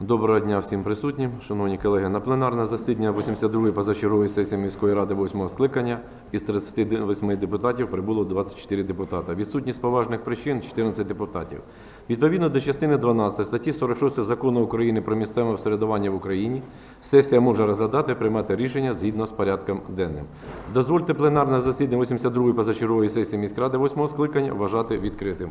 Доброго дня всім присутнім, шановні колеги. На пленарне засідання 82-ї позачергової сесії міської ради 8-го скликання із 38 депутатів прибуло 24 депутата. Відсутність поважних причин 14 депутатів. Відповідно до частини 12 статті 46 Закону України про місцеве всередування в Україні, сесія може розглядати і приймати рішення згідно з порядком денним. Дозвольте пленарне засідання 82-ї позачергової сесії міської ради 8 скликання вважати відкритим.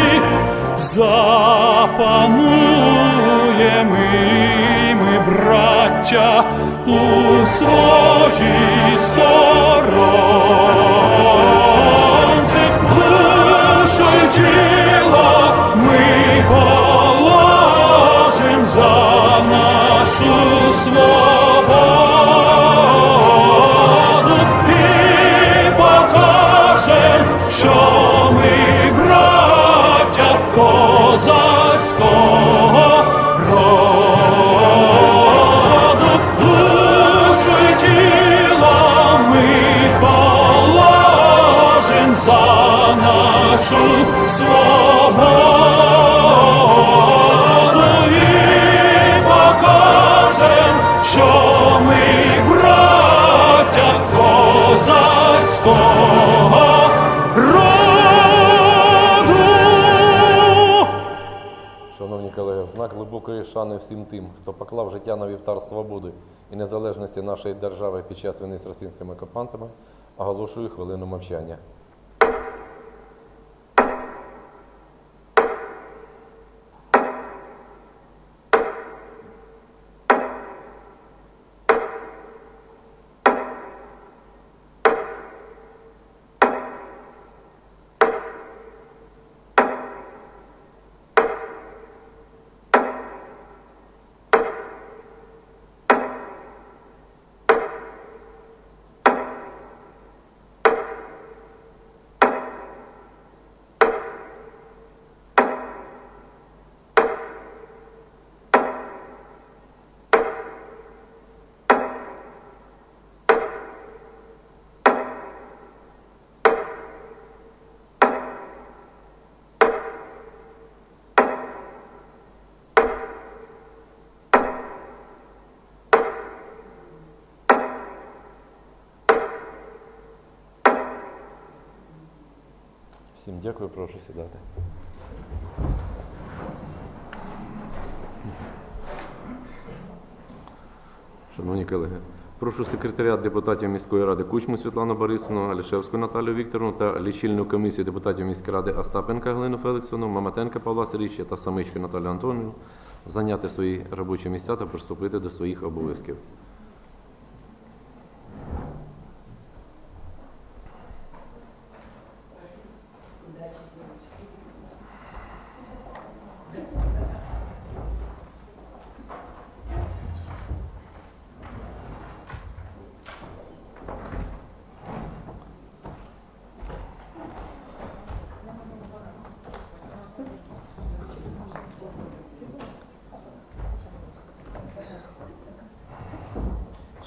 запануємо і ми, браття, у своїй сторонці, душу тіло ми положим за нашу свободу нашу свободу і покажем, що ми браття козацького роду. Шановні колеги, в знак глибокої шани всім тим, хто поклав життя на вівтар свободи і незалежності нашої держави під час війни з російськими окупантами, оголошую хвилину мовчання. Всім дякую, прошу сідати. Шановні колеги, прошу секретаріат депутатів міської ради Кучму Світлану Борисовну, Алішевську Наталію Вікторовну та лічильну комісію депутатів міської ради Остапенка Галину Феликсовну, Маматенка Павла Сергійовича та Самичку Наталію Антонівну зайняти свої робочі місця та приступити до своїх обов'язків.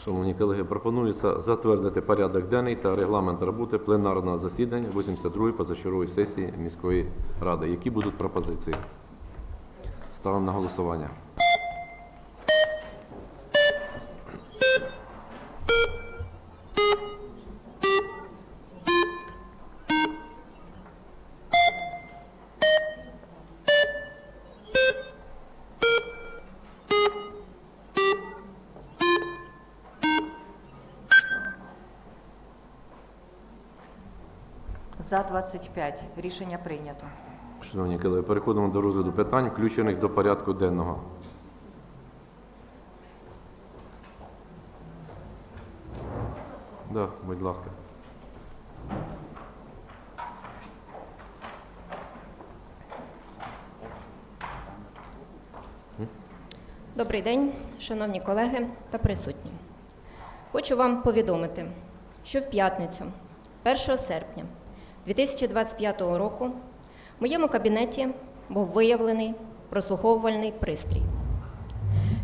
Шановні колеги, пропонується затвердити порядок денний та регламент роботи пленарного засідання 82-ї позачергової сесії міської ради. Які будуть пропозиції? Ставимо на голосування. За 25. Рішення прийнято. Шановні колеги, переходимо до розгляду питань, включених до порядку денного. Да, будь ласка. Добрий день, шановні колеги та присутні. Хочу вам повідомити, що в п'ятницю, 1 серпня. 2025 року, в моєму кабінеті був виявлений прослуховувальний пристрій.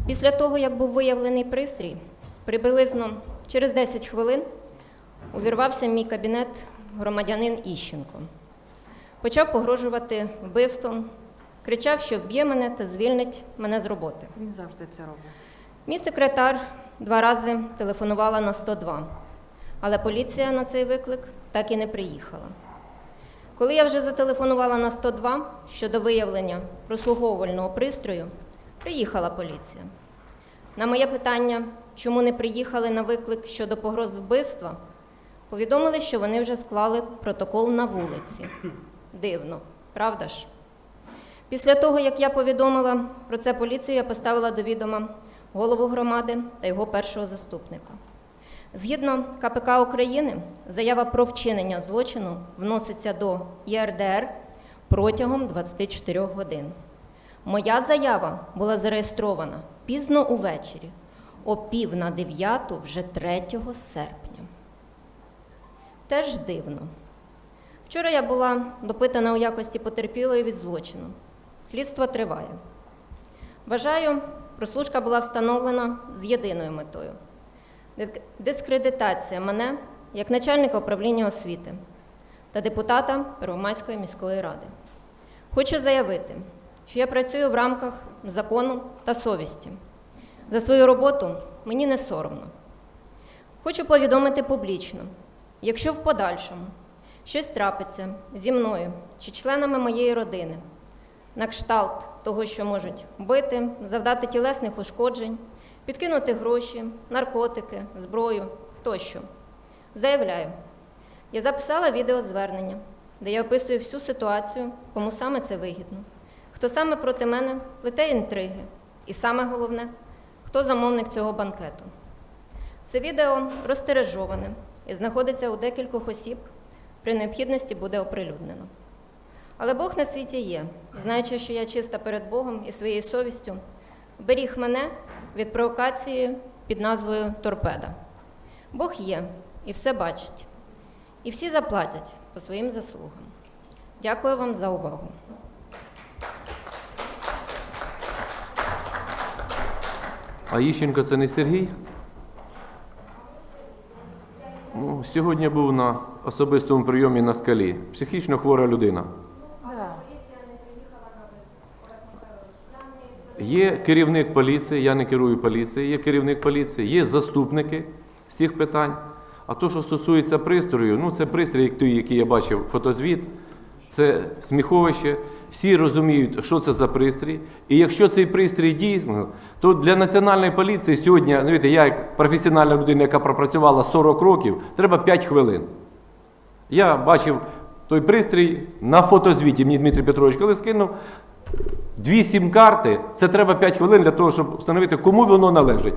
Після того, як був виявлений пристрій, приблизно через 10 хвилин увірвався в мій кабінет громадянин Іщенко. Почав погрожувати вбивством, кричав, що вб'є мене та звільнить мене з роботи. Він завжди це робить. Мій секретар два рази телефонувала на 102, але поліція на цей виклик так і не приїхала. Коли я вже зателефонувала на 102 щодо виявлення прослуговувального пристрою, приїхала поліція. На моє питання, чому не приїхали на виклик щодо погроз вбивства, повідомили, що вони вже склали протокол на вулиці. Дивно, правда ж? Після того, як я повідомила про це поліцію, я поставила до відома голову громади та його першого заступника. Згідно КПК України, заява про вчинення злочину вноситься до ЄРДР протягом 24 годин. Моя заява була зареєстрована пізно увечері, о пів на дев'яту вже 3 серпня. Теж дивно. Вчора я була допитана у якості потерпілої від злочину. Слідство триває. Вважаю, прослушка була встановлена з єдиною метою дискредитація мене як начальника управління освіти та депутата Первомайської міської ради. Хочу заявити, що я працюю в рамках закону та совісті. За свою роботу мені не соромно. Хочу повідомити публічно, якщо в подальшому щось трапиться зі мною чи членами моєї родини, на кшталт того, що можуть бити, завдати тілесних ушкоджень, підкинути гроші, наркотики, зброю тощо. Заявляю, я записала відеозвернення, де я описую всю ситуацію, кому саме це вигідно, хто саме проти мене плете інтриги, і саме головне, хто замовник цього банкету. Це відео розтережоване і знаходиться у декількох осіб. При необхідності буде оприлюднено. Але Бог на світі є, знаючи, що я чиста перед Богом і своєю совістю, беріг мене від провокації під назвою Торпеда. Бог є і все бачить, і всі заплатять по своїм заслугам. Дякую вам за увагу. А Іщенко це не Сергій? Ну, сьогодні був на особистому прийомі на скалі. Психічно хвора людина. Є керівник поліції, я не керую поліцією, є керівник поліції, є заступники з цих питань. А то, що стосується пристрою, ну це пристрій, той, який я бачив, фотозвіт, це сміховище. Всі розуміють, що це за пристрій. І якщо цей пристрій дійсно, то для національної поліції сьогодні, знаєте, я як професіональна людина, яка пропрацювала 40 років, треба 5 хвилин. Я бачив той пристрій на фотозвіті. Мені Дмитрий Петрович коли скинув. Дві сім-карти, це треба 5 хвилин для того, щоб встановити, кому воно належить.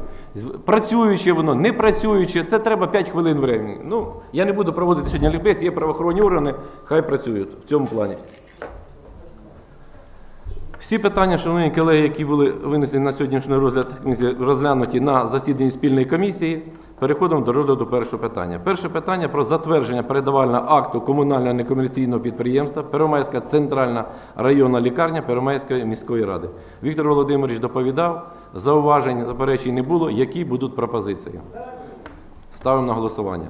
Працююче воно, не працююче, це треба 5 хвилин времени. Ну, я не буду проводити сьогодні лікбез, є правоохоронні органи, хай працюють в цьому плані. Всі питання, шановні колеги, які були винесені на сьогоднішній розгляд розглянуті на засіданні спільної комісії, переходимо до розгляду першого питання. Перше питання про затвердження передавального акту комунального некомерційного підприємства Первомайська центральна районна лікарня Первомайської міської ради. Віктор Володимирович доповідав, зауважень, заперечень не було. Які будуть пропозиції? Ставимо на голосування.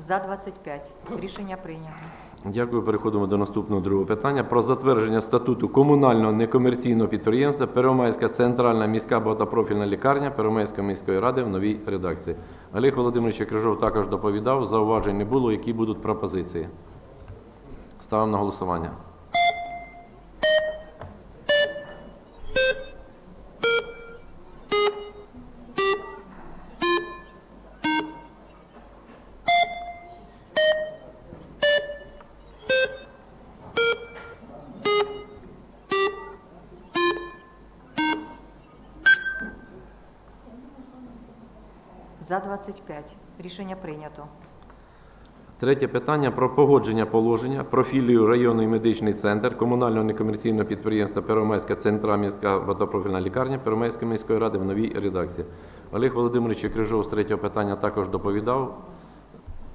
За 25. Рішення прийнято. Дякую. Переходимо до наступного другого питання про затвердження статуту комунального некомерційного підприємства Первомайська центральна міська багатопрофільна лікарня Первомайської міської ради в новій редакції. Олег Володимирович Крижов також доповідав. Зауважень не було. Які будуть пропозиції? Ставимо на голосування. За 25. Рішення прийнято. Третє питання про погодження положення про філію районний медичний центр комунального некомерційного підприємства Первомайська центра міська багатопрофільна лікарня Первомайської міської ради в новій редакції. Олег Володимирович Крижов з третього питання також доповідав.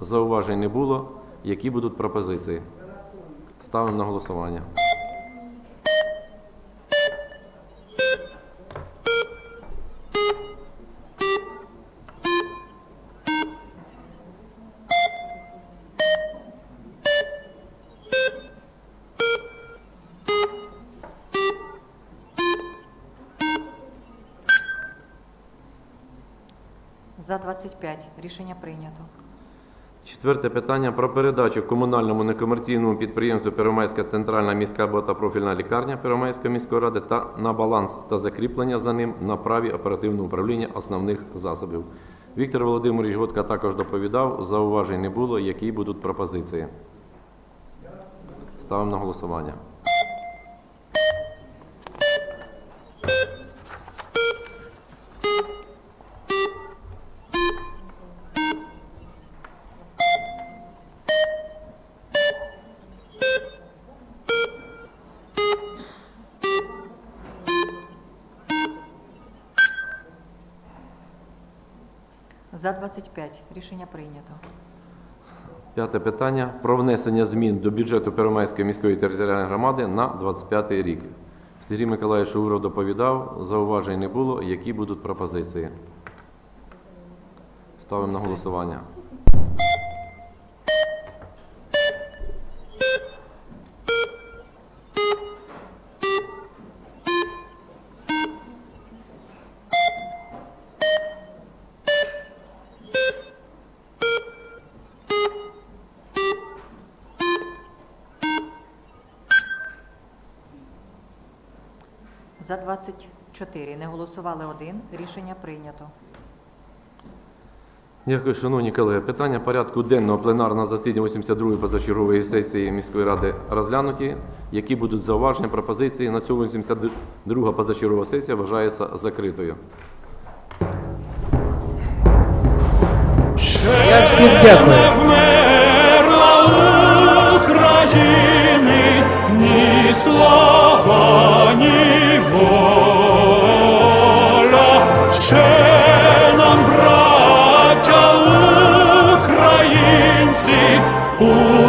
Зауважень не було. Які будуть пропозиції? Ставимо на голосування. За 25. Рішення прийнято. Четверте питання про передачу комунальному некомерційному підприємству Первомайська центральна міська багатопрофільна лікарня Первомайської міської ради та на баланс та закріплення за ним на праві оперативного управління основних засобів. Віктор Володимирович Годка також доповідав, зауважень не було, які будуть пропозиції. Ставимо на голосування. За 25. Рішення прийнято. П'яте питання про внесення змін до бюджету Первомайської міської територіальної громади на 25 рік. Сергій Миколаївич Шуров доповідав, зауважень не було. Які будуть пропозиції? Ставимо на голосування. За 24. Не голосували один. Рішення прийнято. Дякую, шановні колеги. Питання порядку денного пленарного засідання 82-ї позачергової сесії міської ради розглянуті. Які будуть зауваження, пропозиції на цю 82-га позачергова сесія вважається закритою. Я всім дякую. Ні слава, ні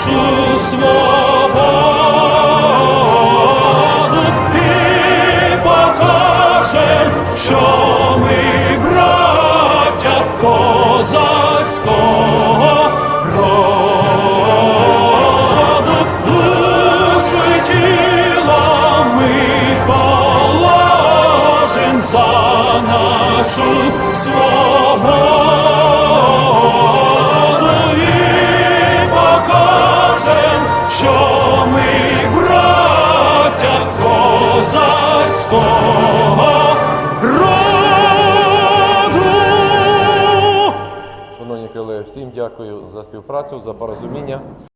нашу свободу і покажем, що ми браття козацького роду, душу й тіло за нашу свободу козацького роду. Шановні колеги, всім дякую за співпрацю, за порозуміння.